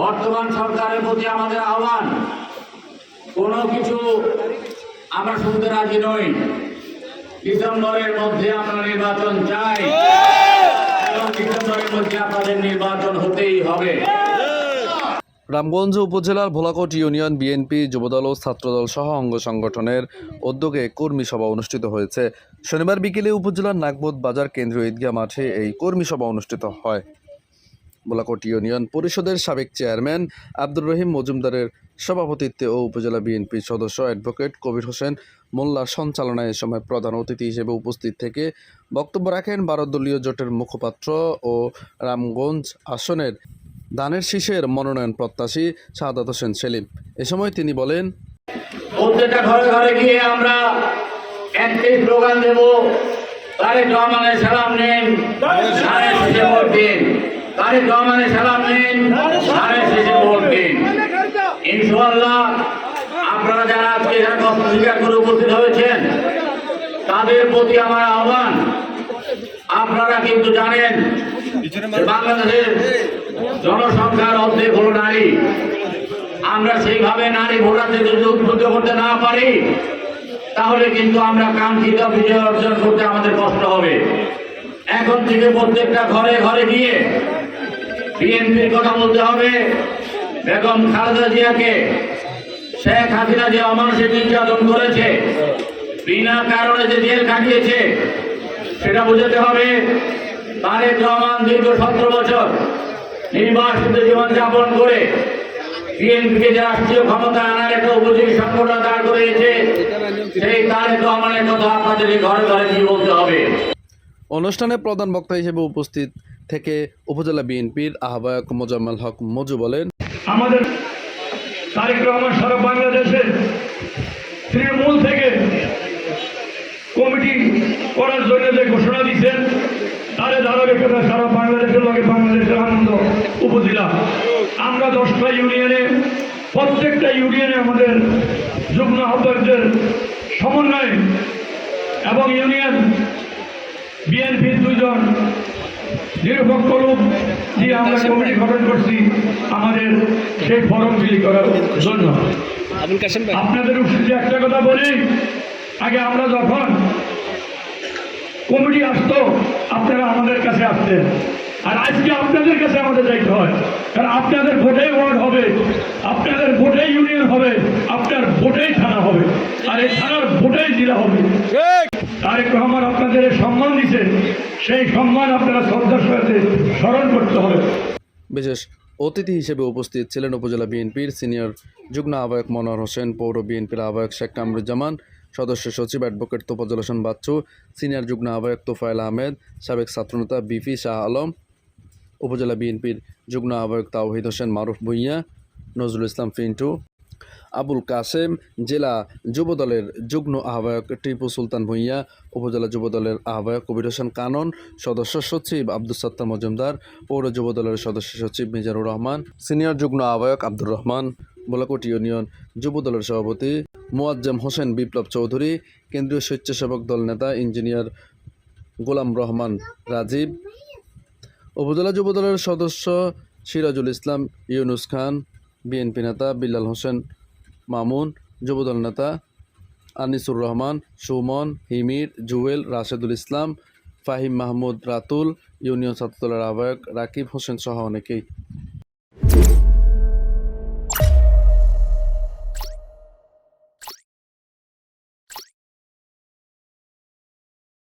বর্তমান সরকারের প্রতি আমাদের আহ্বান, কোনো কিছু আমরা শুনতে রাজি নই। ডিসেম্বরের মধ্যে আমরা নির্বাচন চাই। ডিসেম্বরের মধ্যে আপনাদের নির্বাচন হতেই হবে। রামগঞ্জ উপজেলার ভোলাকোট ইউনিয়ন বিএনপি, যুবদল ও ছাত্রদল সহ অঙ্গ সংগঠনের উদ্যোগে কর্মী সভা অনুষ্ঠিত হয়েছে। শনিবার বিকেলে উপজেলার নাগবোধ বাজার কেন্দ্রীয় ঈদগাহ মাঠে এই কর্মী সভা অনুষ্ঠিত হয়। ভোলাকোট ইউনিয়ন পরিষদের সাবেক চেয়ারম্যান আব্দুর রহিম মজুমদারের সভাপতিত্বে ও উপজেলা বিএনপির সদস্য অ্যাডভোকেট কবির হোসেন মোল্লার সঞ্চালনায় এ সময় প্রধান অতিথি হিসেবে উপস্থিত থেকে বক্তব্য রাখেন দলীয় জোটের মুখপাত্র ও রামগঞ্জ আসনের দানের শীষের মনোনয়ন প্রত্যাশী শাহাদাত হোসেন সেলিম। এ সময় তিনি বলেন প্রত্যেকটা ঘরে ঘরে গিয়ে আমরা একটি স্লোগান দেব তারেক রহমানের সালাম নিন দিন। তারেক রহমানের সালাম নিন ধানের শেষে ভোট দিন। ইনশাআল্লাহ আপনারা যারা আজকে এখানে কষ্ট স্বীকার করে উপস্থিত হয়েছেন তাদের প্রতি আমার আহ্বান। আপনারা কিন্তু জানেন বাংলাদেশের জনসংখ্যার অর্ধেক হলো নারী। আমরা সেইভাবে নারী ভোটারদের যদি উদ্বুদ্ধ করতে না পারি তাহলে কিন্তু আমরা কাঙ্ক্ষিত বিজয় অর্জন করতে আমাদের কষ্ট হবে। এখন থেকে প্রত্যেকটা ঘরে ঘরে গিয়ে বিএনপির কথা বলতে হবে। বেগম খালেদা জিয়াকে শেখ হাসিনা যে অমানুষিক নির্যাতন করেছে, বিনা কারণে যে জেল কাটিয়েছে সেটা বোঝাতে হবে। তারেক রহমান দীর্ঘ সতেরো বছর নির্বাসিত জীবনযাপন করে বিএনপিকে যে রাষ্ট্রীয় ক্ষমতা আনার একটা উপযোগী সংগঠন দাঁড় করিয়েছে, সেই তারেক রহমানের কথা আপনাদেরকে ঘরে ঘরে গিয়ে বলতে হবে। অনুষ্ঠানে প্রধান বক্তা হিসেবে উপস্থিত থেকে উপজেলা বিএনপির আহ্বায়ক মোজাম্মেল হক মজু বলেন, আমাদের তারেক রহমান সারা বাংলাদেশে তৃণমূল থেকে কমিটি করার জন্য যে ঘোষণা দিচ্ছেন তার ধারাবাহিকতা সারা বাংলাদেশের লগে বাংলাদেশের আনন্দ উপজেলা। আমরা দশটা ইউনিয়নে, প্রত্যেকটা ইউনিয়নে আমাদের যুগ্ম আহ্বায়কদের সমন্বয়ে এবং ইউনিয়ন বিএনপির দুইজন নিরপেক্ষ লোক দিয়ে আমরা কমিটি গঠন করছি আমাদের সেই ফরম ফিল করার জন্য। আপনাদের উচিত একটা কথা বলি। আগে আমরা যখন কমিটি আসতো আপনারা আমাদের কাছে আসতেন। আর আজকে আপনাদের কাছে আমাদের যাইতে হয়। কারণ আপনাদের ভোটেই ওয়ার্ড হবে আপনাদের ভোটেই ইউনিয়ন হবে আপনার ভোটেই থানা হবে। আর এই থানার ভোটেই জেলা হবে। তারেক রহমান আপনাদের সম্মান সেই সম্মান আপনারা শ্রদ্ধার সাথে স্মরণ করতে হবে। বিশেষ অতিথি হিসেবে উপস্থিত ছিলেন উপজেলা বিএনপির সিনিয়র যুগ্ম আহ্বায়ক মনোয়ার হোসেন, পৌর বিএনপির আহ্বায়ক শেখ কামরুজ্জামান সদস্য সচিব অ্যাডভোকেট তোফাজুল হোসেন বাচ্চু, সিনিয়র যুগ্ম আহ্বায়ক তোফায়েল আহমেদ, সাবেক ছাত্রনেতা বিপি শাহ আলম, উপজেলা বিএনপির যুগ্ম আহ্বায়ক তাওহিদ হোসেন মারুফ ভুঁইয়া, নজরুল ইসলাম পিন্টু আবুল কাসেম, জেলা যুবদলের যুগ্ম আহ্বায়ক টিপু সুলতান ভুঁইয়া, উপজেলা যুবদলের আহ্বায়ক কবির হোসেন কানন, সদস্য সচিব আব্দুল সত্তার মজুমদার, পৌর যুবদলের সদস্য সচিব মিজানুর রহমান, সিনিয়র যুগ্ম আহ্বায়ক আব্দুর রহমান, বোলাকোট ইউনিয়ন যুবদলের সভাপতি মোয়াজ্জেম হোসেন বিপ্লব চৌধুরী, কেন্দ্রীয় স্বেচ্ছাসেবক দল নেতা ইঞ্জিনিয়ার গোলাম রহমান রাজীব, উপজেলা যুবদলের সদস্য সিরাজুল ইসলাম ইউনুস খান বিএনপি নেতা বিল্লাল হোসেন মামুন, যুবদল নেতা আনিসুর রহমান, সুমন, হিমির, জুয়েল, রাশেদুল ইসলাম, ফাহিম মাহমুদ রাতুল, ইউনিয়ন ছাত্রদলের আহ্বায়ক রাকিব হোসেন সহ অনেকেই।